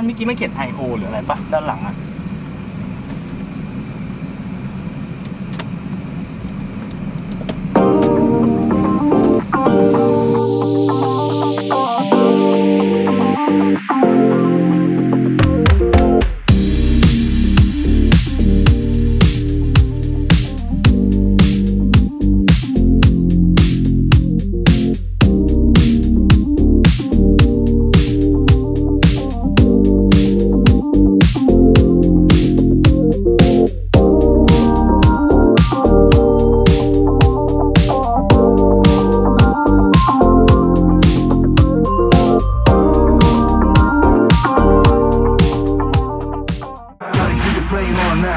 มันเมื่อกี้ไม่เขียนไอโอหรืออะไรปะด้านหลังอะ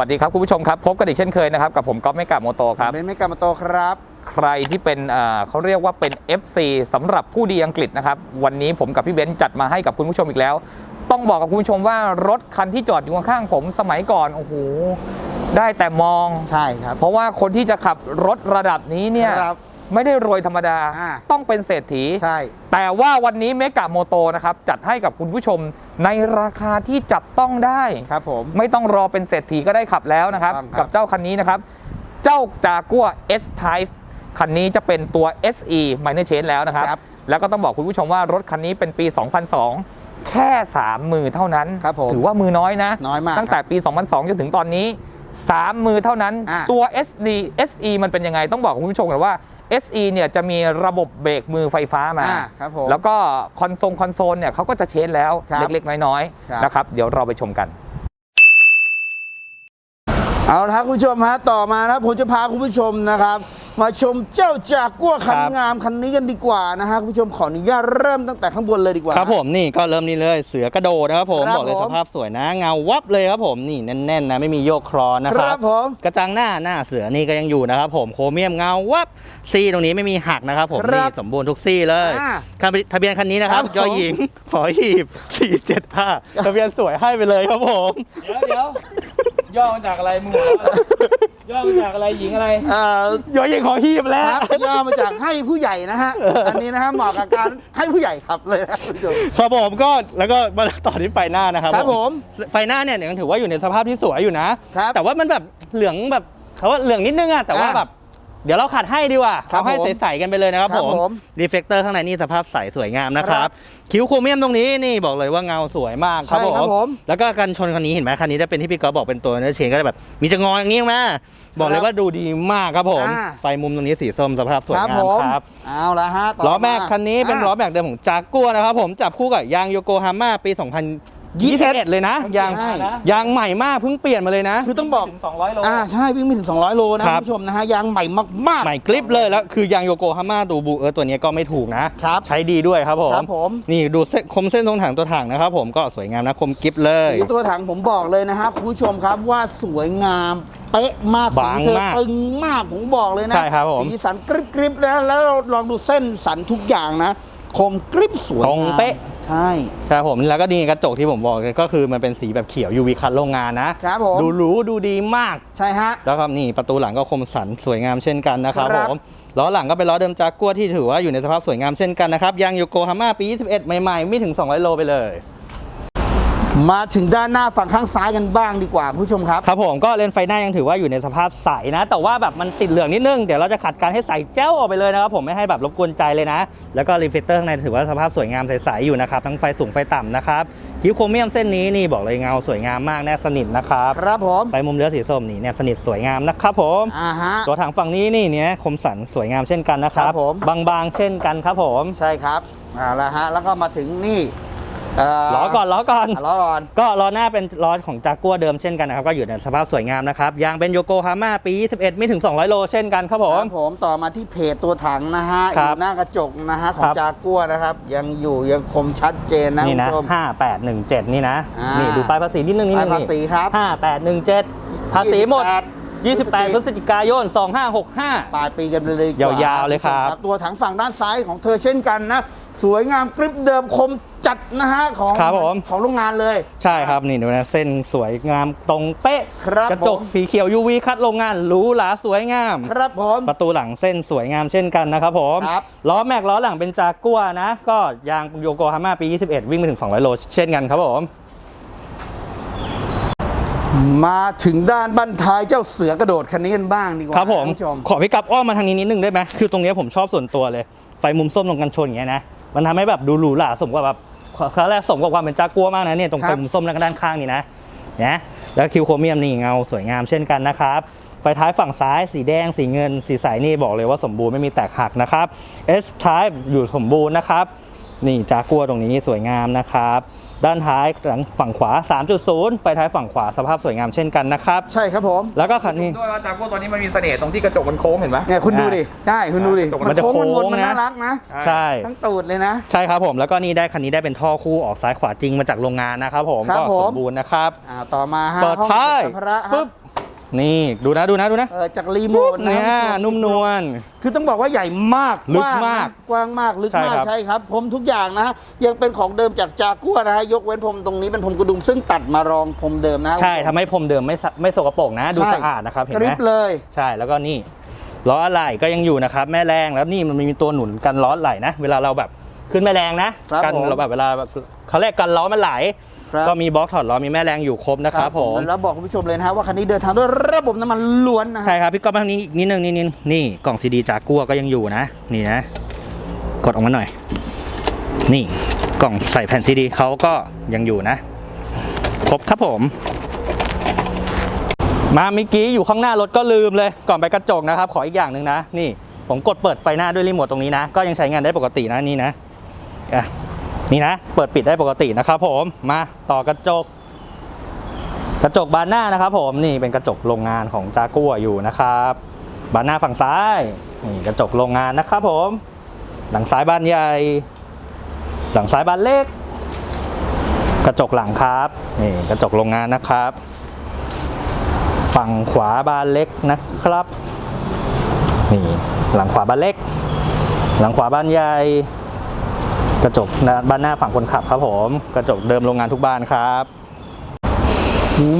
วัสดีครับคุณผู้ชมครับ พบกันอีกเช่นเคยนะครับกับผมก๊อฟเมกาโมโตครับเบนไม่กามาโตครับ ใครที่เป็นเอ่อเขาเรียกว่าเป็น FC สำหรับผู้ดีอังกฤษนะครับ วันนี้ผมกับพี่เบนซ์จัดมาให้กับคุณผู้ชมอีกแล้ว ต้องบอกกับคุณผู้ชมว่ารถคันที่จอดอยู่ข้างๆผมสมัยก่อนโอ้โหได้แต่มองใช่ครับ เพราะว่าคนที่จะขับรถระดับนี้เนี่ยครับ ไม่ได้รวยธรรมดา อ่า ต้องเป็นเศรษฐี ใช่ แต่ว่าวันนี้เมกะโมโตนะครับ จัดให้กับคุณผู้ชมในราคาที่จับต้องได้ ครับผม ไม่ต้องรอเป็นเศรษฐีก็ได้ขับแล้วนะครับ ถูกต้องครับ กับเจ้าคันนี้นะครับ เจ้าจากัว S Type คันนี้จะเป็นตัว SE Minor Change แล้วนะครับ ครับแล้วก็ต้องบอกคุณผู้ชมว่ารถคันนี้เป็นปี 2002 แค่ 3 มือเท่านั้น ครับผมถือว่ามือน้อยนะ น้อยมากตั้งแต่ปี 2002 จนถึงตอนนี้ 3 มือเท่านั้น อ่า ตัว SD SE มันเป็นยังไงต้องบอกคุณผู้ชมกันว่า SE เนี่ยจะมีระบบเบรกมือไฟฟ้ามา อ่าครับผมแล้วก็คอนโซลคอนโซลเนี่ยเขาก็จะเชนแล้วครับเล็กๆ น้อยครับ ๆนะครับเดี๋ยวเราไปชมกัน เอาละครับคุณผู้ชมฮะต่อมานะครับผมจะพาคุณผู้ชมนะครับ มาชมเจ้าจากกัวคันครับ งามคันนี้กันดีกว่านะฮะคุณผู้ชมขออนุญาตเริ่มตั้งแต่ข้างบนเลยดีกว่า ครับผมนี่ก็เริ่มนี่เลยเสือกระโดดนะครับผมครับบอกเลยผม สภาพสวยนะเงาวับเลยครับผมนี่แน่นๆนะไม่มีโยกคลอนนะคครัรับบผม กระจังหน้าหน้าเสือนี่ก็ยังอยู่นะครับผมโครเมียมเงาวับซี่ตรงนี้ไม่มีหักนะครับผมครับนี่สมบูรณ์ทุกซี่เลยอ่าคันทะเบียนคันนี้นะครับครับผม ยอหญิงหอหีบ475ทะเบียนสวยให้ไปเลยครับผม เดี๋ยวเดี๋ยว ย่อมาจากอะไรมึงหัวเราะอะไรย่อมาจากอะไรหญิงอะไรเอ่อยอหญิงหอหีบแล้ว ครับย่อมาจากให้ผู้ใหญ่นะฮะ อันนี้นะฮะเหมาะกับการให้ผู้ใหญ่ขับเลยนะคุณผู้ชม ครับผมก็แล้วก็มาต่อที่ไฟหน้านะครับครับผมไฟหน้าเนี่ยยังถือว่าอยู่ในสภาพที่สวยอยู่นะ ครับแต่ว่ามันแบบเหลืองแบบเขาว่าเหลืองนิดนึงอะแต่ว่าอ่าแบบ เดี๋ยวเราขัดให้ดีกว่าครับเอาให้ผมใสๆกันไปเลยนะครับครับผมผมรีเฟกเตอร์ข้างในนี่สภาพใสสวยงามนะครัครับ บ คิ้วโครเมียมตรงนี้นี่บอกเลยว่าเงาสวยมากครับใช่ครับผม แล้วก็กันชนคันนี้เห็นไหมคันนี้จะเป็นที่พี่ก๊อฟบอกเป็นตัวเนื้อเชนก็จะแบบ มีจะงออย่างนี้มาบอกเลยว่าดูดีมากครับผม อ่า ไฟมุมตรงนี้สีส้มสภาพสวยครับงาผมมครับ เอาละฮะต่ล้อแม็กาคันนี้เป็นอะล้อแม็กเดิมของจากัวนะครับผมจับคู่กับยางโยโกฮาม่าปี 2021เลยนะยางใช่ ยางใหม่มากเพิ่งเปลี่ยนมาเลยนะ คือต้องบอก ถึง 200 โล อ่าใช่วิ่งไม่ถึง 200 โลนะครัคุบณผู้ชมนะฮะยางใหม่มากๆใหม่กริปเลยแล้วคือยางโยโกฮาม่าดูบูเออตัวนี้ก็ไม่ถูกนะครับใช้ดีด้วยครับผมครับผม นี่ดูเส้นคมเส้นตรงถังตัวถังนะครับผมก็สวยงามนะคมกริปเลย สีตัวถังผมบอกเลยนะฮะคุณผู้ชมครับว่าสวยงามเป๊ะมากสีบางเธอมากตึงมากผมบอกเลยนะใช่ครับผม สีสันกริบกริบนะแล้วเราลองดูเส้นสันทุกอย่างนะ คมกริบสวยตรงงามเป๊ะ ใช่ครับผมแล้วก็ดีกระจกที่ผมบอกเลยก็คือมันเป็นสีแบบเขียว UV คันโรงงานนะครับผมดูหรูดูดีมากใช่ฮะแล้วครับนี่ประตูหลังก็คมสันสวยงามเช่นกันนะครับครับ ผมล้อหลังก็เป็นล้อเดิมจากกัวที่ถือว่าอยู่ในสภาพสวยงามเช่นกันนะครับยางโยโกฮาม่าปี 21 ใหม่ๆ ไม่ถึง 200 โลไปเลย มาถึงด้านหน้าฝั่งข้างซ้ายกันบ้างดีกว่าคุณผู้ชมครับ ครับผมก็เลนส์ไฟหน้ายังถือว่าอยู่ในสภาพใสนะ แต่ว่าแบบมันติดเหลืองนิดนึง เดี๋ยวเราจะขัดการให้ใสแจ้วออกไปเลยนะครับผมไม่ให้แบบรบกวนใจเลยนะ แล้วก็รีเฟกเตอร์ข้างในถือว่าสภาพสวยงามใสๆอยู่นะครับทั้งไฟสูงไฟต่ำนะครับคิ้วโครเมียมเส้นนี้นี่บอกเลยเงาสวยงามมากแนบสนิทนะครับครับผมไฟมุมเลือสีส้มนี่แนบสนิทสวยงามนะครับผมอ่าฮะตัวถังฝั่งนี้นี่เนี่ยคมสันสวยงามเช่นกันนะครัครับบผม บางๆเช่นกันครับผม ใช่ครับเอาละฮะแล้วก็มาถึงนี่ เล้อก่อนล้อก่อนะล้อก่อนก็ล้อหน้าเป็นล้อของจากกัวเดิมเช่นกันนะครับก็อยู่ในสภาพสวยงามนะครับยางเป็นโยโกฮาม่าปี 21 ไม่ถึง 200 โลเช่นกันครับผคมรับผมต่อมาที่เพจตัวถังนะฮะอครับยู่หน้ากระจกนะฮะของครับจากัวนะครับ ยังอยู่ยังคมชัดเจนนะนี่คุณนะผู้ชม5817นี่นะอ่านี่นี่ดูป้ายภาษีนิดนึงนิดนึงป้ายภาษีครับ5817ภาษีหมด 28 พฤศจิกายน 2565 ปลายปีกันไปเลยดีกยาวๆเลยครับ ตัวถังฝั่งด้านซ้ายของเธอเช่นกันนะ สวยงามกริบเดิมคมจัดนะฮะของครับผม ของโรงงานเลย ใช่ครับนี่ดูนะเส้นสวยงามตรงเป๊ะ ครับกระจกผม สีเขียว UV คัดโรงงานหรูหราสวยงาม ครับผม ประตูหลังเส้นสวยงามเช่นกันนะครับผมครับล้อแม็กล้อหลังเป็นจากัวนะ ก็ยางโยโกฮาม่าปี 21 วิ่งไปถึง 200 โลเช่นกันครับผม มาถึงด้านบั้นท้ายเจ้าเสือกระโดดคันนี้กันบ้างดีกว่าครับผมท่านผู้ชมขอพี่กับอ้อมมาทางนี้นิดนึงได้ไหมคือตรงเนี้ยผมชอบส่วนตัวเลย ไฟมุมส้มตรงกันชนอย่างเงี้ยนะมันทำให้แบบดูหรูหราสมกับแบบครั้งแรกสมกับความเป็นจากัวมากนะเนี่ยตรงไฟมุมส้มแล้วก็ด้านข้างนี่นะนะแล้วคิวโครเมียมนี่เงาสวยงามเช่นกันนะครับไฟท้ายฝั่งซ้ายสีแดง สีเงิน สีใสนี่บอกเลยว่าสมบูรณ์ไม่มีแตกหักนะครับ S Type อยู่สมบูรณ์นะครับ นี่จากัวตรงนี้สวยงามนะครับ ด้านท้ายหลังฝั่งขวา 3.0 ไฟท้ายฝั่งขวาสภาพสวยงามเช่นกันนะครับ ใช่ครับผมแล้วก็คันนี้ ด้วยว่าจากัวตัวนี้มันมีเสน่ห์ตรงที่กระจกมันโค้งเห็นไหม เนี่ยคุณดูดิ ใช่ คุณดูดิ มันจะโค้งมันวนโค้งมันนะ น่ารักนะ ใช่ ทั้งตูดเลยนะ ใช่ครับผม แล้วก็นี่ได้คันนี้ได้เป็นท่อคู่ออกซ้ายขวาจริงมาจากโรงงานนะครับผมครับก็ผมสมบูรณ์นะครับ อ่า ต่อมาฮะเปิดห้องท้ายเก็บสัมภาระฮะปึ๊บ นี่ดูนะดูนะดูนะเออจากรีโมทนะเนี่ยคุณผู้ชนุ่มนวล คือต้องบอกว่าใหญ่มากลึกว้งนะมากกว้างมากลึกใช่มากครับใช่ครับผมทุกอย่างนะฮะยังเป็นของเดิมจากจากัวนะฮะยกเว้นพรมตรงนี้เป็นพรมกระดุมซึ่งตัดมารองพรมเดิมนะ ใช่ทำให้พรมเดิมไม่สะไม่สกปรกนะ ดูใช่สะอาดนะครับเห็นกไหริมบเลยใช่แล้วก็นี่ล้ออะไหล่ก็ยังอยู่นะครับแม่แรงแล้วนี่มันมีตัวหนุนกันล้อไหลนะ เวลาเราแบบขึ้นแม่แรงนะครับกันผมเราแบบเวลาแบบเขาเรียกกันล้อมันไหล ครับ ก็มีบล็อกถอดล้อมีแม่แรงอยู่ครบนะครับผมแล้วบอกคุณผู้ชมเลยนะฮะว่าคันนี้เดินทางด้วยระบบน้ำมันล้วนนะฮะใช่ครับพี่ก๊อฟมาทางนี้อีกนิดนึงนี่นี่นี่กล่องซีดีจากกัวก็ยังอยู่นะ นี่นะ กดออกมาหน่อย นี่กล่องใส่แผ่นซีดีเขาก็ยังอยู่นะ ครบครับผม มาเมื่อกี้อยู่ข้างหน้ารถก็ลืมเลย ก่อนไปกระจกนะครับ ขออีกอย่างหนึ่งนะ นี่ ผมกดเปิดไฟหน้าด้วยรีโมทตรงนี้นะ ก็ยังใช้งานได้ปกตินะนี่นะอะ นี่นะ เปิดปิดได้ปกตินะครับผมมาต่อกระจก กระจกบานหน้านะครับผมนี่เป็นกระจกโรงงานของจากัวอยู่นะครับ บานหน้าฝั่งซ้ายนี่กระจกโรงงานนะครับผม หลังซ้ายบานใหญ่ หลังซ้ายบานเล็ก กระจกหลังครับนี่กระจกโรงงานนะครับ ฝั่งขวาบานเล็กนะครับนี่หลังขวาบานเล็ก หลังขวาบานใหญ่ กระจกหน้าบานหน้าฝั่งคนขับครับผม กระจกเดิมโรงงานทุกบ้านครับ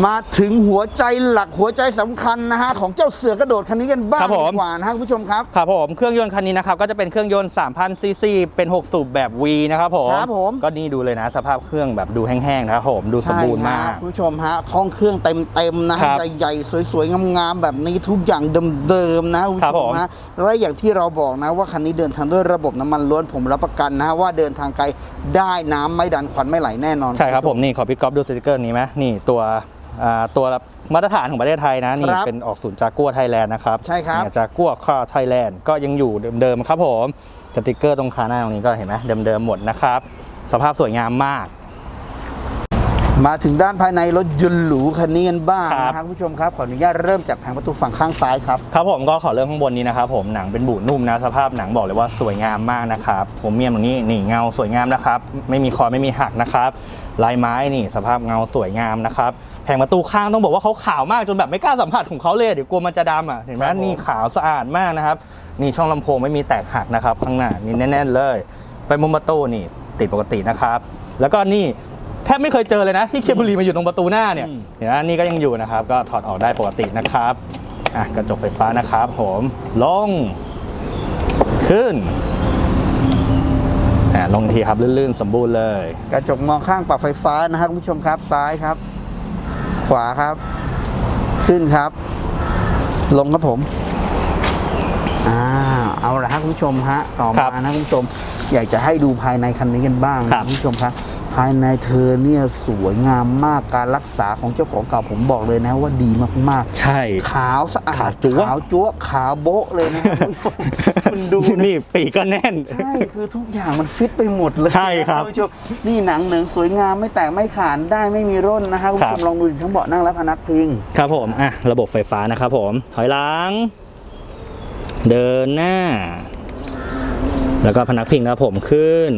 มาถึงหัวใจหลักหัวใจสำคัญนะฮะของเจ้าเสือกระโดดคันนี้กันบ้างครับผมดีกว่านะฮะคุณผู้ชมครับครับผมเครื่องยนต์คันนี้นะครับก็จะเป็นเครื่องยนต์3,000ซีซีเป็น 6 สูบแบบ V นะครับผมครับผมก็นี่ดูเลยนะ สภาพเครื่องแบบดูแห้งๆนะครับผมดูสมบูรณ์มากใช่ฮะคุณผู้ชมฮะห้องเครื่องเต็มๆนะครัฮะบใหญ่ๆสวยๆงามๆแบบนี้ทุกอย่างเดิมๆนะคุณครัผู้บชผมมฮะและอย่างที่เราบอกนะว่าคันนี้เดินทางด้วยระบบน้ำมันล้วนผมรับประกันนะฮะว่าเดินทางไกลได้น้ำไม่ดันควันไม่ไหลแน่นอนใช่ครับณผผู้มนี่ขอพี่ก๊อฟดูสติกเกอร์นี้ไหมนี่ตัวอ่า ตัวมาตรฐานของประเทศไทยนะนี่ครับเป็นออกศูนย์จากัวไทยแลนด์นะครับใช่ครับเนี่ยจากัวข้าไทยแลนด์ก็ยังอยู่เดิมๆครับผมสติกเกอร์ตรงคาหน้าตรงนี้ก็เห็นไหมเดิมๆหมดนะครับ สภาพสวยงามมาก มาถึงด้านภายในรถยนต์หรูคันนี้กันบ้างครับ นะครับคุณผู้ชมครับ ขออนุญาตเริ่มจากแผงประตูฝั่งข้างซ้ายครับ ครับผมก็ขอเริ่มข้างบนนี้นะครับผมหนังเป็นบูดนุ่มนะสภาพหนังบอกเลยว่าสวยงามมากนะครับผมเมียมตรงนี้นี่เงาสวยงามนะครับ ไม่มีคอยไม่มีหักนะครับลายไม้นี่สภาพเงาสวยงามนะครับแผงประตูข้างต้องบอกว่าเขาขาวมากจนแบบไม่กล้าสัมผัสของเขาเลยเดี๋ยวกลัวมันจะดำอะเห็นไหมครับผม นี่ขาวสะอาดมากนะครับนี่ช่องลำโพงไม่มีแตกหักนะครับข้างหน้านี่แน่นๆเลย ไปมุมประตูนี่ติดปกตินะครับ แล้วก็นี่ แทบไม่เคยเจอเลยนะ ที่เคเบิลลีมาอยู่ตรงประตูหน้าเนี่ยเห็นไหมนี่ก็ยังอยู่นะครับ ก็ถอดออกได้ปกตินะครับอะกระจกไฟฟ้านะครับ ผมลง ขึ้นอะลงทีครับลื่นๆ สมบูรณ์เลย กระจกมองข้างปรับไฟฟ้านะครับคุณผู้ชมครับซ้ายครับ ขวาครับ ขึ้นครับ ลงครับผมอ่าเอาละครับคุณผู้ชมฮะต่อครัมาบนะคุณผู้ชม อยากจะให้ดูภายในคันนี้กันบ้างครันะบคุณผู้ชมครับ ภายในเธอเนี่ยสวยงามมากการรักษาของเจ้าของเก่าผมบอกเลยนะว่าดีมากใช่ๆขาวสะอาขาดวจั๊ว ขาวจั๊วขาวโบ๊ะเลยนะคุณผู้ชมมันดูนะนี่ปีกก็แน่น ใช่คือทุกอย่างมันฟิตไปหมดเลยใช่ครับณผู้ชมนี่หนังเหนืองสวยงามไม่แตกไม่ขาดได้ไม่มีร่นนะคะคุณครัผู้บชมลองดูดิทั้งเบาะนั่งและพนักพิง ครับผม อะ ระบบไฟฟ้านะครับผม ถอยหลัง เดินหน้า แล้วก็พนักพิงครับผมขึ้น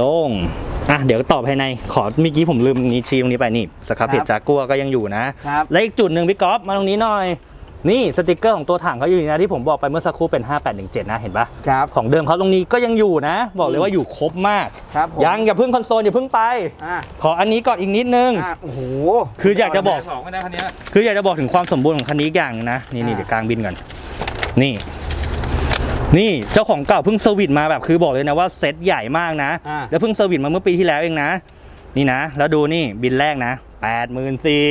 ลงอะเดี๋ยวต่อภายในขอเมื่อกี้ผมลืมนี้ชี้ตรงนี้ไปนี่สครับเพจจากัวก็ยังอยู่นะครับและอีกจุดหนึ่งพี่ก๊อฟมาตรงนี้หน่อย นี่สติกเกอร์ของตัวถังเขาอยู่นะที่ผมบอกไปเมื่อสักครู่เป็น 5817 นะเห็นปะครับของเดิมเขาตรงนี้ก็ยังอยู่นะ บอกเลยว่าอยู่ครบมากครับผมยังอย่าเพิ่งคอนโซลอย่าเพิ่งไปอะขออันนี้ก่อนอีกนิดนึงอะโอ้โหคืออยากจะบอกสองไม่ได้คันเนี้ยคืออยากจะบอกถึงความสมบูรณ์ของคันนี้อีกอย่างนะนี่นี่อ่าเดี๋ยวกลางบินก่อนนี่ นี่เจ้าของเก่าเพิ่งเซอร์วิสมาแบบคือบอกเลยนะว่าเซ็ตใหญ่มากนะ อ่า แล้วเพิ่งเซอร์วิสมาเมื่อปีที่แล้วเองนะ นี่นะ แล้วดูนี่บินแรกนะแปดหมื่นสี่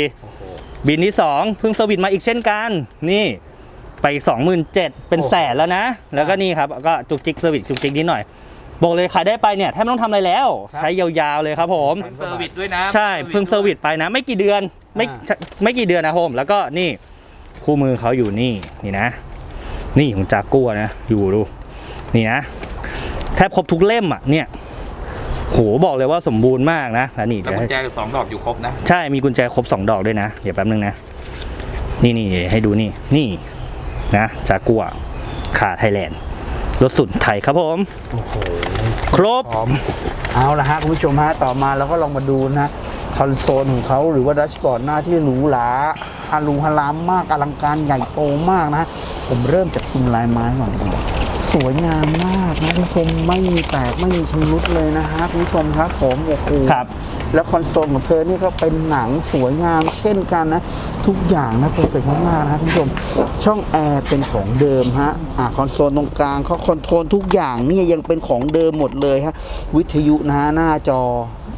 บินที่สองเพิ่งเซอร์วิสมาอีกเช่นกัน นี่ไปสองหมื่นเจ็ดเป็นแสนแล้วนะ แล้วก็นี่ครับก็จุกจิกเซอร์วิสจุกจิกนิดหน่อย บอกเลยขายได้ไปเนี่ยแทบไม่ต้องทำอะไรแล้วใช้ยาวๆเลยครับผมเป็นเซอร์วิสด้วยนะใช่เพิ่งเซอร์วิสไปนะ ไม่กี่เดือนไม่อ่าไม่กี่เดือนนะผมแล้วก็นี่คู่มือเขาอยู่นี่นี่นะ นี่ของจากกัวนะ อยู่ดู นี่นะ แทบครบทุกเล่มอะเนี่ยโหบอกเลยว่าสมบูรณ์มากนะแล้วนี่แล้วเดี๋ยวกุให้ญแจสองดอกอยู่ครบนะ ใช่มีกุญแจครบ2ดอกด้วยนะ เดี๋ยวแป๊บนึงนะ นี่นี่ให้ดูนี่ นี่นะจากกัวขาไทยแลนด์รถสุดไทยครับผมครบพร้อมเอาละฮะ คุณผู้ชมฮะ ต่อมาเราก็ลองมาดูนะ คอนโซลของเขาหรือว่าดัชบอร์ดหน้าที่หรูหรา อารูฮารามมากอลังการใหญ่โตมากนะฮะผมเริ่มจากพิมพ์ลายไม้ก่อนดีกว่าสวยงามมากนะคุณผู้ชมไม่มีแตกไม่มีชำรุดเลยนะฮะคุณผู้ชมครับผมโอ้โหครับ แล้วคอนโซลของเธอนี่ก็เป็นหนังสวยงามเช่นกันนะ ทุกอย่างนะเพอร์เฟกมากๆนะคุณผู้ชม ช่องแอร์เป็นของเดิมฮะอ่าคอนโซลตรงกลางเขาคอนโทรลทุกอย่างเนี่ยยังเป็นของเดิมหมดเลยฮะวิทยุนะฮะหน้าจอ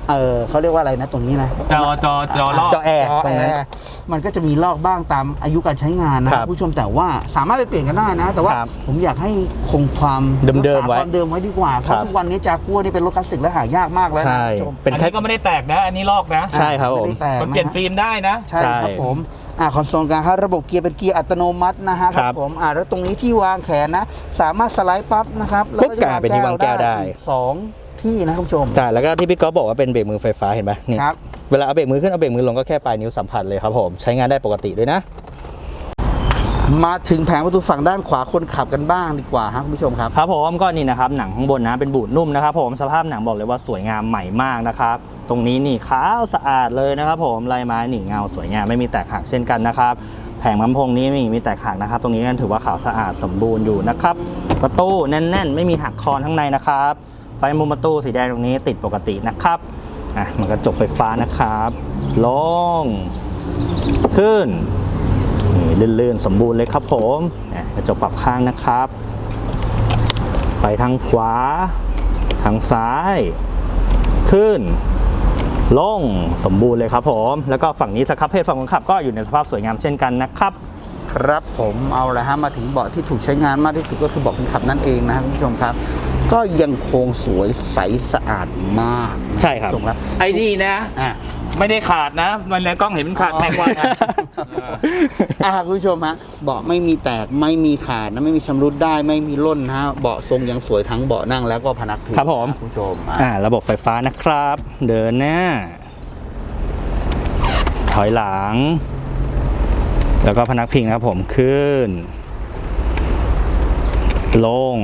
เออเขาเรียกว่าอะไรนะตรงนี้นะจอจอจอรอบ จอแอร์จอตรงนั้น แอร์มันก็จะมีลอกบ้างตามอายุการใช้งานนะคครัรับบผู้ชมแต่ว่าสามารถไปเปลี่ยนกันได้นะ แต่ว่าครับผมอยากให้คงความเดิมๆไว้รักษาความเดิมไว้ดีกว่าเพครัราะบทุกวันนี้จากัวนี่เป็นรถคลาสสิกและหายากมากแล้วนะใช่คุณผู้ชมเป็นอันแค่ นี้ก็ไม่ได้แตกนะ อันนี้ลอกนะใช่ครับผมไได้แตกมันเปลี่ยนนะฮะ ฟิล์มได้นะ ใช่ครับใช่ผม อ่าคอนโซลกลางครับระบบเกียร์เป็นเกียร์อัตโนมัตินะฮะครับผม อ่าแล้วตรงนี้ที่วางแขนนะ สามารถสไลด์ปั๊บนะครับแล้วปุ๊บกลายเป็นที่วางแก้วได้ อีกสอง ที่นะคุณผู้ชมใช่แล้วก็ที่พี่ก๊อฟบอกว่าเป็นเบรกมือไฟฟ้าเห็นไหมนี่ครับเวลาเอาเบรกมือขึ้นเอาเบรกมือลงก็แค่ปลายนิ้วสัมผัสเลยครับผมใช้งานได้ปกติด้วยนะ มาถึงแผงประตูฝั่งด้านขวาคนขับกันบ้างดีกว่าฮะคุณผู้ชมครับครับผมก็นี่นะครับหนังข้างบนนะเป็นบูดนุ่มนะครับผมสภาพหนังบอกเลยว่าสวยงามใหม่มากนะครับตรงนี้นี่ขาวสะอาดเลยนะครับ ผมลายไม้หนีเงาสวยงามไม่มีแตกหักเช่นกันนะครับแผงลำโพงนี้ไม่มีแตกหักนะครับ ตรงนี้ก็ถือว่าขาวสะอาดสมบูรณ์อยู่นะครับ ประตูแน่น ๆ ไม่มีหักคอนข้างในนะครับ ไฟมุมประตูสีแดงตรงนี้ติดปกตินะครับอะมันกระจกไฟฟ้านะครับ ลง ขึ้นนี่ลื่นๆ สมบูรณ์เลยครับผมอะกระจกปรับข้างนะครับ ไปทางขวา ทางซ้าย ขึ้น ลง สมบูรณ์เลยครับผม แล้วก็ฝั่งนี้สครับเพศฝั่งคนขับก็อยู่ในสภาพสวยงามเช่นกันนะครับ ครับผมเอาละฮะมาถึงเบาะที่ถูกใช้งานมากที่สุดก็คือเบาะคนขับนั่นเองนะครับคุณผู้ชมครับ ก็ยังคงสวยใสสะอาดมากใช่ครับชมครับไอ้นี่นะ อะ ไม่ได้ขาดนะ มันในกล้องเห็นมันขาดอ๋อแตกว่านะเออ อะคุณผู้ชมฮะเบาะไม่มีแตกไม่มีขาดนะไม่มีชำรุดได้ไม่มีร่นนะฮะเบาะทรงยังสวยทั้งเบาะนั่งแล้วก็พนักพิงครับผม นะคุณผู้ชมอะอ่า ระบบไฟฟ้านะครับ เดินหน้า ถอยหลัง แล้วก็พนักพิงนะครับผมขึ้น ลง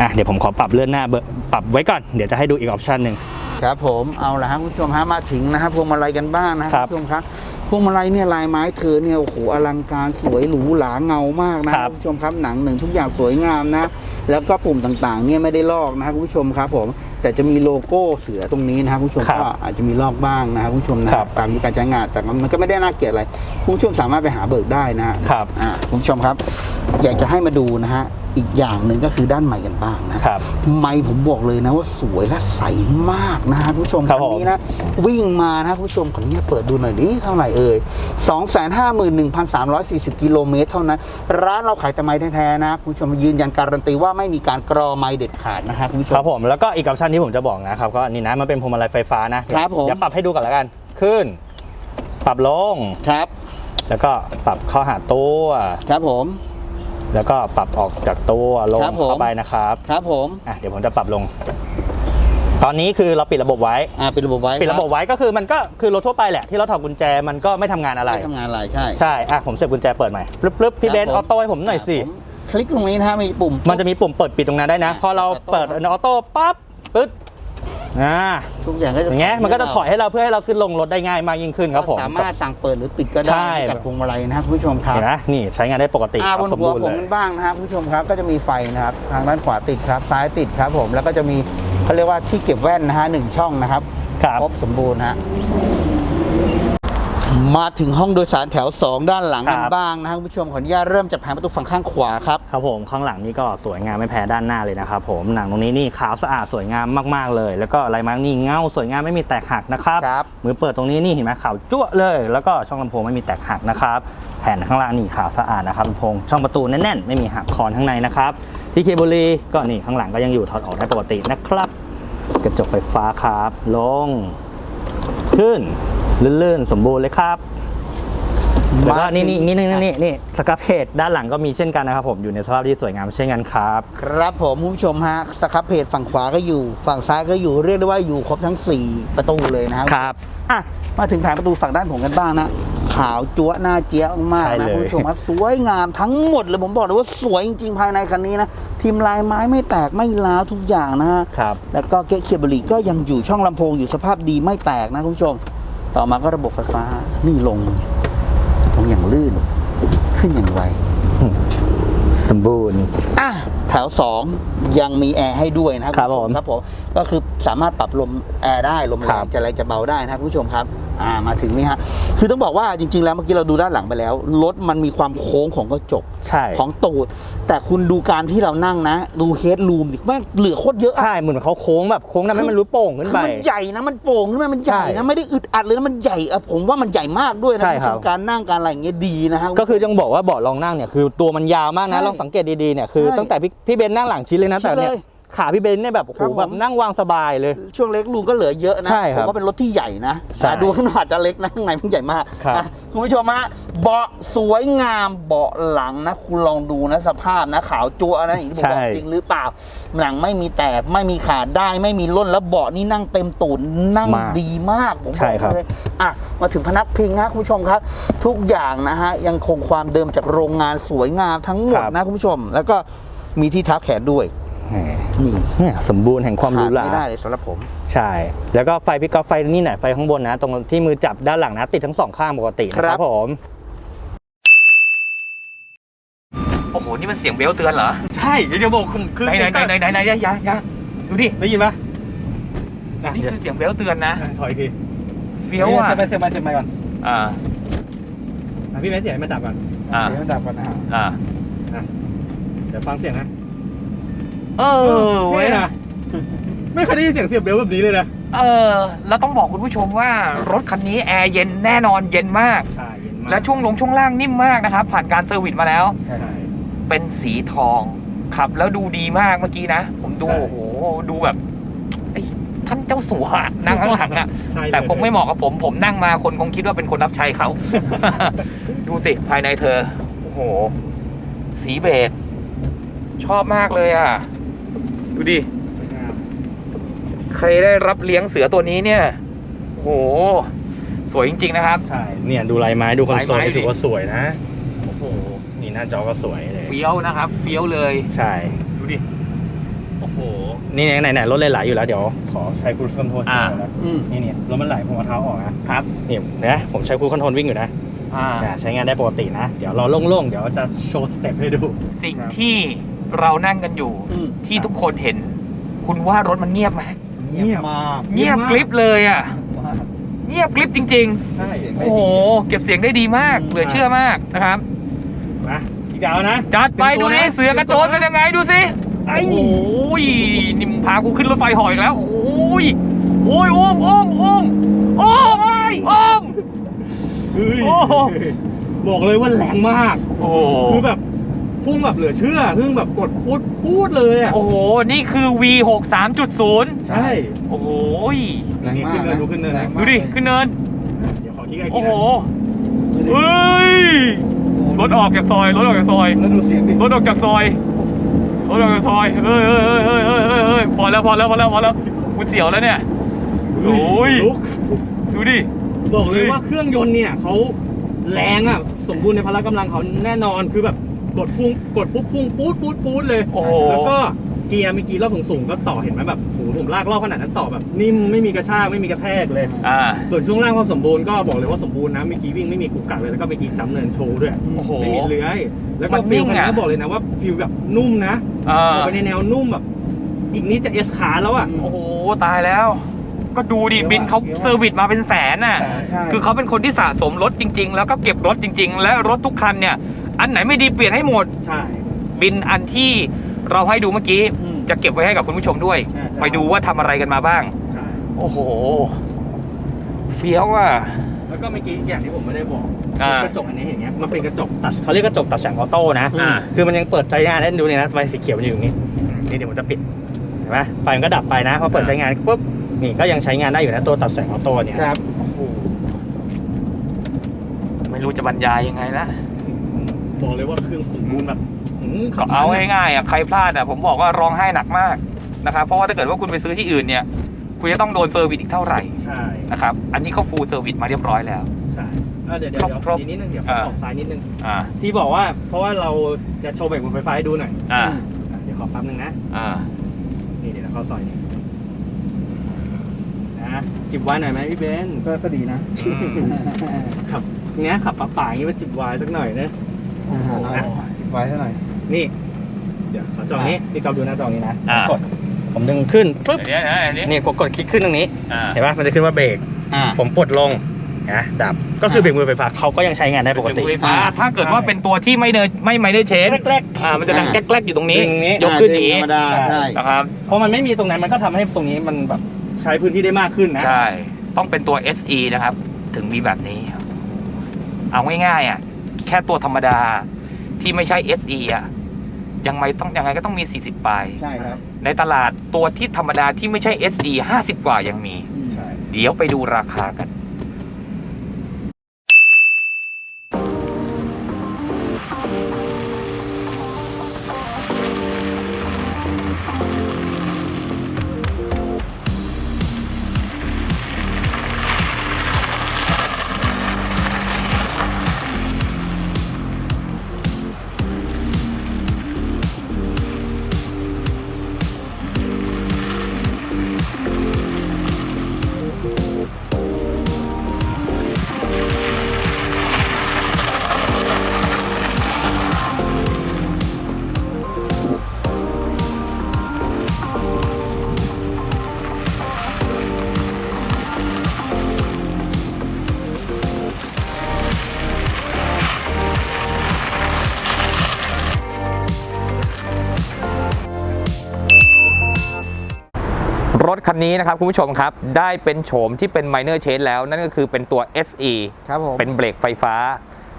อะเดี๋ยวผมขอปรับเลื่อนหน้าเบอร์ปรับไว้ก่อนเดี๋ยวจะให้ดูอีกออปชันหนึ่งครับผมเอาละครับคุณผู้ชมฮะมาถึงนะครับพวงมาลัยกันบ้างนะคครัรับบคุณผู้ชมครับพวงมาลัยเนี่ยลายไม้เธอเนี่ยโอ้โหอลังการสวยหรูหราเงามากนะครับคุณผู้ชมครับหนังหนึ่งทุกอย่างสวยงามนะ แล้วก็ปุ่มต่างๆเนี่ยไม่ได้ลอกนะครับคุณผู้ชมครับผม แต่จะมีโลโก้เสือตรงนี้นะครับคุณผู้ชมครับก็อาจจะมีลอกบ้างนะครับคุณผู้ชมนะครับตามมีการใช้งานแต่มันก็ไม่ได้น่าเกลียดอะไรคุณผู้ชมสามารถไปหาเบิกได้นะฮะครับ อ่าคุณผู้ชมครับ อยากจะให้มาดูนะฮะอีกอย่างหนึ่งก็คือด้านใหม่กันบ้างนะ ครับ ไม่ผมบอกเลยนะว่าสวยและใสมากนะฮะผู้ชมครับคันนี้นะ วิ่งมานะผู้ชมขออนุญาตเปิดดูหน่อยดิเท่าไหร่เอ่ย251,340 กิโลเมตรเท่านั้น ร้านเราขายแต่ไม้แท้ๆนะผู้ชมยืนยันการันตีว่าไม่มีการกรอไม้เด็ดขาดนะฮะคุณผู้ชคมรับผมแล้วก็อีกออปชันที่ผมจะบอกนะครับก็นี่นะมันเป็นพวงมาลัยไฟฟ้านะครับผม เดี๋ยวปรับให้ดูก่อนแล้วกัน ขึ้น ปรับลง ครับ แล้วก็ปรับเข้าหาตัว ครับผม แล้วก็ปรับออกจากตัวลงครับผม เข้าไปนะครับครับผมอะเดี๋ยวผมจะปรับลง ตอนนี้คือเราปิดระบบไว้ อ่าเป็นระบบไว้ปิดระบบไว้ก็คือมันก็คือรถทั่วไปแหละที่เราถอดกุญแจมันก็ไม่ทำงานอะไรไม่ทำงานอะไรใช่ใช่อะผมเสียบกุญแจเปิดใหม่ปึ๊บปึ๊บพี่เบนซ์คอรัอบโต้ให้ผมหน่อยสิ ผมคลิกตรงนี้นะฮะมีปุ่ม มันจะมีปุ่มเปิดปิดตรงนั้นได้นะ พอเราเปิดออโต้ปั๊บ ปึ๊ดอ่าทุกอย่างก็จะอย่างเงี้ยมันก็จะถอยให้เราเพื่อให้เราขึ้นลงรถได้ง่ายมากยิ่งขึ้นครับผมสามารถสั่งเปิดหรือปิดก็ใช่ได้จากพวงมาลัยนะครับคุณผู้ชมครับเห็นไหมนี่ใช้งานได้ปกติอ่าครับบนสมหัวบูรณ์ผมเลยกันบ้างนะครับคุณผู้ชมครับก็จะมีไฟนะครับทางด้านขวาติดครับซ้ายติดครับผมแล้วก็จะมีเขาเรียกว่าที่เก็บแว่นนะฮะหนึ่งช่องนะครับครับครบสมบูรณ์ฮะ มาถึงห้องโดยสารแถว 2 ด้านหลังกันครับ บ้างนะครับคุณผู้ชมขออนุญาตเริ่มจากแผงประตูฝั่งข้างขวาครับ ครับผมข้างหลังนี่ก็สวยงามไม่แพ้ด้านหน้าเลยนะครับผมหนังตรงนี้นี่ขาวสะอาดสวยงามมากๆเลย แล้วก็ลายไม้นี่เงาสวยงามไม่มีแตกหักนะครับครับ มือเปิดตรงนี้นี่เห็นไหมขาวจั่วเลย แล้วก็ช่องลำโพงไม่มีแตกหักนะครับแผ่นข้างล่างนี่ขาวสะอาดนะครับลำโพงช่องประตูแน่นๆไม่มีหักคอนข้างในนะครับที่เคเบิลีก็นี่ข้างหลังก็ยังอยู่ถอดออกได้ปกตินะครับ กระจกไฟฟ้าครับลง ขึ้น ลื่นๆ สมบูรณ์เลยครับแล้วก็นี่นี่นี่นี่นี่นี่สครับเพจด้านหลังก็มีเช่นกันนะครับผมอยู่ในสภาพที่สวยงามเช่นกันครับ ครับผมคุณผู้ชมฮะสครับเพจฝั่งขวาก็อยู่ ฝั่งซ้ายก็อยู่เรียกได้ว่าอยู่ครบทั้ง 4 ประตูเลยนะครับครับอะมาถึงแผงประตูฝั่งด้านผมกันบ้างนะขาวจั๊วะหน้าเจี๊ยบมากใช่ๆนะเลยคุณผู้ชมครับสวยงามทั้งหมดเลยผมบอกเลยว่าสวยจริงๆภายในคันนี้นะทีมลายไม้ไม่แตกไม่ล้าวทุกอย่างนะฮะครับแล้วก็เก๊ะเคเบิลก็ยังอยู่ช่องลำโพงอยู่สภาพดีไม่แตกนะคุณผู้ชม ต่อมาก็ระบบไฟฟ้านี่ลงลงอย่างลื่น ขึ้นอย่างไวสมบูรณ์อะแถว2ยังมีแอร์ให้ด้วยนะครับครับณผู้ชผม ครับผมก็คือสามารถปรับลมแอร์ได้ลมแรครังบจะแรงจะเบาได้นะครับคุณผู้ชมครับ อ่ามาถึงนี่ฮะคือต้องบอกว่าจริง ๆ แล้วเมื่อกี้เราดูด้านหลังไปแล้วรถมันมีความโค้งของกระจกใช่ของตูด แต่คุณดูการที่เรานั่งนะ ดูเฮดรูมดิแม่งเหลือโคตรเยอะอะใช่เหมือนเขาโค้งแบบโค้งนั้นให้มันรู้โป่งขึ้นคือไป มันใหญ่นะมันโป่งขึ้นมามันใหญ่ใช่นะไม่ได้อึดอัดเลยนะมันใหญ่อะผมว่ามันใหญ่มากด้วยนะใช่ณผู้ครัชบมการนั่งการอะไรอย่างเงี้ยดีนะฮะ ก็คือยังบอกว่าเบาะรองนั่งเนี่ยคือตัวมันยาวมากนะใช่ลองสังเกตดีๆเนี่ยคือใช่ตั้งแต่พี่พี่เบนซ์นั่งหลังชิดเลยนะชิดแต่เนี่ยเลย ขาพี่เบนซ์เนี่ยแบบโอ้โหครับผม แบบนั่งวางสบายเลย ช่วงเล็กรูก็เหลือเยอะนะใช่ครับผมว่าเป็นรถที่ใหญ่นะใช่อะดูข้างนอกอาจจะเล็กนะข้างในมันใหญ่มากครับ อะคุณผู้ชมฮะเบาะสวยงามเบาะหลังนะ คุณลองดูนะสภาพนะขาวจั๊วนะอย่างที่ผมบอกจริงหรือเปล่า หลังไม่มีแตกไม่มีขาดได้ไม่มีล่นแล้วเบาะนี่นั่งเต็มตูดนั่งมากดีมากผมใช่บอกครับเลยอะมาถึงพนักพิงนะคุณผู้ชมครับ ทุกอย่างนะฮะยังคงความเดิมจากโรงงานสวยงามทั้งหมดนะคุณผู้ชม แล้วก็มีที่ทับแขนด้วยแหม นี่ เนี่ยสมบูรณ์แห่งความหรูหราไม่ได้เลยสำหรับผม ใช่ แล้วก็ไฟพี่กอล์ฟไฟนี่ไหนไฟข้างบนนะ ตรงที่มือจับด้านหลังนะติดทั้งสองข้างปกตินะคครัรับบผมโอ้โห นี่มันเสียงเบลเตือนเหรอ ใช่ เดี๋ยวจะบอกคือไหนไหนไหนไหนไหนไหนยายายาดูดิ ได้ยินปะนี่คือเสียงเบลเตือนนะ ถอยทีเฟี้ยวอะเสียบไปเสียบไปเสียบไปก่อน อ่าอะพี่เบนซ์เสียงให้มันดับก่อนอ่าเสียงมันดับก่อนนะฮะอ่าเดี๋ยวฟังเสียงนะ เออเว้ยไม่เคยได้ยินเสียงเสียบเบลแบบนี้เลยนะ เออ แล้วต้องบอกคุณผู้ชมว่ารถคันนี้แอร์เย็นแน่นอนเย็นมาก ใช่เย็นมากและช่วงลงช่วงล่างนิ่มมากนะครับ ผ่านการเซอร์วิสมาแล้ว ใช่ เป็นสีทองขับ แล้วดูดีมากเมื่อกี้นะ ผมดูใช่ โอ้โหดูแบบไอ้ท่านเจ้าสัวอะนั่งข้างหลังอะใช่เลยแต่คงไม่เหมาะกับผม ผมนั่งมาคนคงคิดว่าเป็นคนรับใช้เขา ดูสิภายในเธอ โอ้โห สีเบจชอบมากเลยอะ ดูดิ สวยงามใครได้รับเลี้ยงเสือตัวนี้เนี่ยโอ้โห สวยจริง ๆ นะครับ ใช่ เนี่ยดูลายไม้ดูคอนโซลลายไม้ นี่ถืดิอว่าสวยนะ โอ้โห นี่หน้าจอก็สวยเลย เฟี้ยวนะครับ เฟี้ยวเลย ใช่ ดูดิ โอ้โห นี่ไหนไหนๆรถเลยไหลอยู่แล้วเดี๋ยวขอใช้ครูสคอนโทรลอ่านะอืมนี่เนี่ยรถมันไหลผมเอาเท้าออกนะครับ นี่นะผมใช้ครูคอนโทรลวิ่งอยู่นะอ่า อ่าใช้งานได้ปกตินะ เดี๋ยวเราโล่งๆ เดี๋ยวจะโชว์สเต็ปให้ดู สิ่งที่ เรานั่งกันอยู่ อืมที่ทุกคนเห็น คุณว่ารถมันเงียบไหมเงียบมากเงียบกริบเลยอะเงียบกริบจริง ใช่ๆ โอ้โห เก็บเสียงได้ดีมากเหลือเชื่อมากนะครับนะขี้กาวนะ จัดไปเตรีดูยมตัวนี่นะเสือกระโจนเป็นยังไงดูสิไอ้ โอ้ยนี่มึงพากูขึ้นรถไฟหออีกแล้ว โอ้ยโอ้ยโอ้มโอ้มโอ้มโอ้มโอ้ม เฮ้ยโอ้โห บอกเลยว่าแรงมาก โอ้คือแบบ พุ่งแบบเหลือเชื่อพึ่งแบบกดพูดพูดเลยอะโอ้โห นี่คือ V6 3.0 ใช่โอ้โหยแรงมากขึ้นเนินนะดูขึ้นเนินนะแรงมากดูดิ ขึ้นเนิน เดี๋ยวขอคิดไอ้โอ้โหเฮ้ย รถออกจากซอย รถออกจากซอย แล้วดูเสียงดิรถออกจากซอย รถออกจากซอย เฮ้ยเฮ้ยเฮ้ยเฮ้ยเฮ้ยเฮ้ยเฮ้ยพอแล้วพอแล้วพอแล้วพอแล้วกูเสียวแล้วเนี่ย โอ้ยลุกดูดิ บอกเลยเฮ้ยว่าเครื่องยนต์เนี่ยเขาแรงอะ สมบูรณ์ในพละกำลังเขาแน่นอนคือแบบ กดพุ่งกดปุ๊บพุ่งปู๊ดปู๊ดปู๊ดเลยโอ้โห แล้วก็เกียร์เมื่อกี้รอบสูงๆก็ต่อเห็นไหมแบบโหผมลากรอบขนาดนั้นต่อแบบนิ่มไม่มีกระชากไม่มีกระแทกเลย อ่า ส่วนช่วงล่างความสมบูรณ์ก็บอกเลยว่าสมบูรณ์นะเมื่อกี้วิ่งไม่มีกุกกักเลยแล้วก็เมื่อกี้จำเนินโชว์ด้วยโอ้โห ไม่มีเลื้อย แล้วก็มันฟิลนิ่งคันอะ นี้บอกเลยนะว่าฟิลแบบนุ่มนะอ่า ออกไปในแนวนุ่มแบบ อีกนิดจะเอสขาแล้วอะ โอ้โห ตายแล้ว ก็ดูดิ บินเขาเซอร์วิสมาเป็นแสนน่ะ ใช่ คือเขาเป็นคนที่สะสมรถจริง ๆ แล้วก็เก็บรถจริง ๆ และรถทุกคันเนี่ย อันไหนไม่ดีเปลี่ยนให้หมด ใช่ บินอันที่เราให้ดูเมื่อกี้ อืมจะเก็บไว้ให้กับคุณผู้ชมด้วย ใช่ ไปดูว่าทำอะไรกันมาบ้าง ใช่ โอ้โห เฟี้ยวอะ แล้วก็เมื่อกี้อย่างที่ผมไม่ได้บอกอ่ากระจกอันนี้อย่างเงี้ยมันเป็นกระจกตัดเขาเรียกกระจกตัดแสงออโต้นะ อ่า คือมันยังเปิดใช้งานได้ดูเนี่ยนะไฟสีเขียวมันอยู่อย่างนี้นี่เดี๋ยวมันจะปิดเห็นไหมไฟมันก็ดับไปนะพอเปิดใช้งานปุ๊บนี่ก็ยังใช้งานได้อยู่นะตัวตัดแสงออโต้เนี่ยครับ ไม่รู้จะบรรยายยังไงละ บอกเลยว่าเครื่องสมบูรณ์แบบหืมก็เอาง่ายๆอะใครพลาดอะผมบอกว่าร้องไห้หนักมากนะครับเพราะว่าถ้าเกิดว่าคุณไปซื้อที่อื่นเนี่ย คุณจะต้องโดนเซอร์วิสอีกเท่าไหร่ใช่นะครับอันนี้เขาฟูลเซอร์วิสมาเรียบร้อยแล้วใช่เออเดี๋ยวเดี๋ยวเดี๋ยวครบๆอีกนิดนึงเดี๋ยวอ่าออกซ้ายนิดนึงอ่าที่บอกว่าเพราะว่าเราจะโชว์เบรกบนไฟฟ้าให้ดูหน่อยอ่าอะเดี๋ยวขอแป๊บนึงนะอ่านี่เดี๋ยวเราเข้าซอยนี้นะจิบไว้หน่อยไหมพี่เบนซ์ก็ก็ดีนะอืมขับเนี้ยขับป่าๆอย่างนี้มาจิบไวน์สักหน่อยนะ อ่าฮะเอาไว้เท่าไหร่นี่ เดี๋ยวขอจองนี้พี่กอฟดูหน้าจอนี้นะอ่า กด ผมดึงขึ้นปุ๊บเดี๋ยวนะอันนี้นี่กดกดคลิกขึ้นตรงนี้อ่าเห็นปะมันจะขึ้นว่าเบรกอ่า ผมปลดลงนะดับก็คือเบรกมือไฟฟ้าเขาก็ยังใช้งานได้ปกติไฟฟ้าถ้าเกิดว่าเป็นตัวที่ไม่เนินไม่ไม่ได้เชนแรก อ่ามันจะดังอ่าแก๊กๆอยู่ตรงนี้ตรงนี้ ยกขึ้นอย่างธรนี้รมดาใช่ นะครับๆเพราะมันไม่มีตรงนั้นมันก็ทำให้ตรงนี้มันแบบใช้พื้นที่ได้มากขึ้นนะ ใช่ ต้องเป็นตัว SE นะครับ ถึงมีแบบนี้ เอาง่ายๆอะ แค่ตัวธรรมดาที่ไม่ใช่ SE อะยังไงต้องยังไงก็ต้องมี 40ปลายใช่ครับในตลาดตัวที่ธรรมดาที่ไม่ใช่ SE 50 กว่ายังมี ใช่ เดี๋ยวไปดูราคากัน คันนี้นะครับคุณผู้ชมครับ ได้เป็นโฉมที่เป็น minor change แล้วนั่นก็คือเป็นตัว SE ครับผมเป็นเบรกไฟฟ้า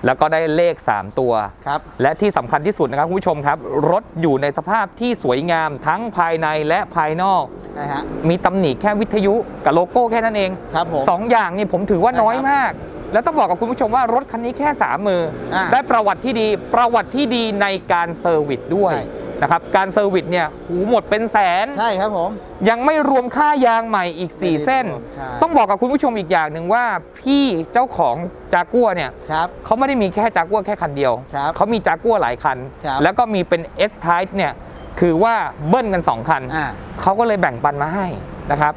แล้วก็ได้เลข 3 ตัว ครับ และที่สำคัญที่สุดนะครับคุณผู้ชมครับ รถอยู่ในสภาพที่สวยงามทั้งภายในและภายนอก นะฮะ มีตำหนิแค่วิทยุกับโลโก้แค่นั้นเองครับผมสองอย่างนี่ผมถือว่าน้อยมาก แล้วต้องบอกกับคุณผู้ชมว่ารถคันนี้แค่สามมืออา ได้ประวัติที่ดีประวัติที่ดีในการเซอร์วิสด้วย ใช่ นะครับการเซอร์วิสเนี่ยหูหมดเป็นแสน ใช่ครับผม ยังไม่รวมค่ายางใหม่อีกไม่ได้4เส้นรวมใช่ ต้องบอกกับคุณผู้ชมอีกอย่างหนึ่งว่าพี่เจ้าของจากัวเนี่ยครับ เขาไม่ได้มีแค่จากัวแค่คันเดียว ครับเขามีจากัวหลายคัน ครับ แล้วก็มีเป็น S Type เนี่ยคือว่าเบิ้ลกัน 2 คัน อ่า เขาก็เลยแบ่งปันมาให้นะครับ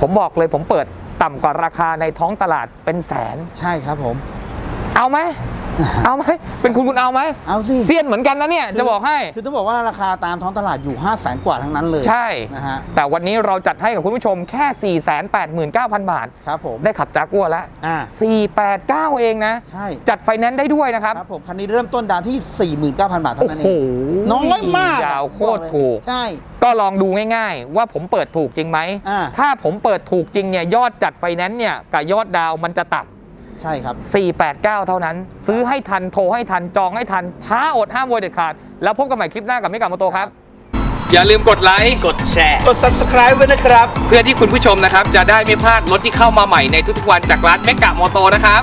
ผมบอกเลยผมเปิดต่ำกว่าราคาในท้องตลาดเป็นแสน ใช่ครับผม เอาไหม เอาไหมเป็นคุณคุณเอาไหมเอาสิเซียนเหมือนกันนะเนี่ยจะบอกให้ คือต้องบอกว่าราคาตามท้องตลาดอยู่ 5 0 0แสนกว่าทั้งนั้นเลย ใช่นะฮะแต่วันนี้เราจัดให้กับคุณผู้ชมแค่ 489,000 บาท ครับผม ได้ขับจากัวแล้วอ่า489 เองนะ ใช่ จัดไฟแนนซ์ได้ด้วยนะครับ ครับผม คันนี้เริ่มต้นดาวน์ที่ 49,000 บาทเท่าโอ้นั้นเอโหงน้อยมากยาวโคตรถูก ใช่ ก็ลองดูง่ายๆ ว่าผมเปิดถูกจริงไหมอ่าถ้าผมเปิดถูกจริงเนี่ยยอดจัดไฟแนนซ์เนี่ยกับยอดดาวน์มันจะต่ำ ใช่ครับ 489 เท่านั้น ซื้อให้ทันโทรให้ทันจองให้ทัน ช้าอดห้ามโวยเด็ดขาด แล้วพบกันใหม่คลิปหน้ากับมิกาโมโตครับ อย่าลืมกดไลค์กดแชร์ กด subscribe ไว้นะครับ เพื่อที่คุณผู้ชมนะครับ จะได้ไม่พลาดรถที่เข้ามาใหม่ในทุกๆวันจากร้านเมกะโมโตนะครับ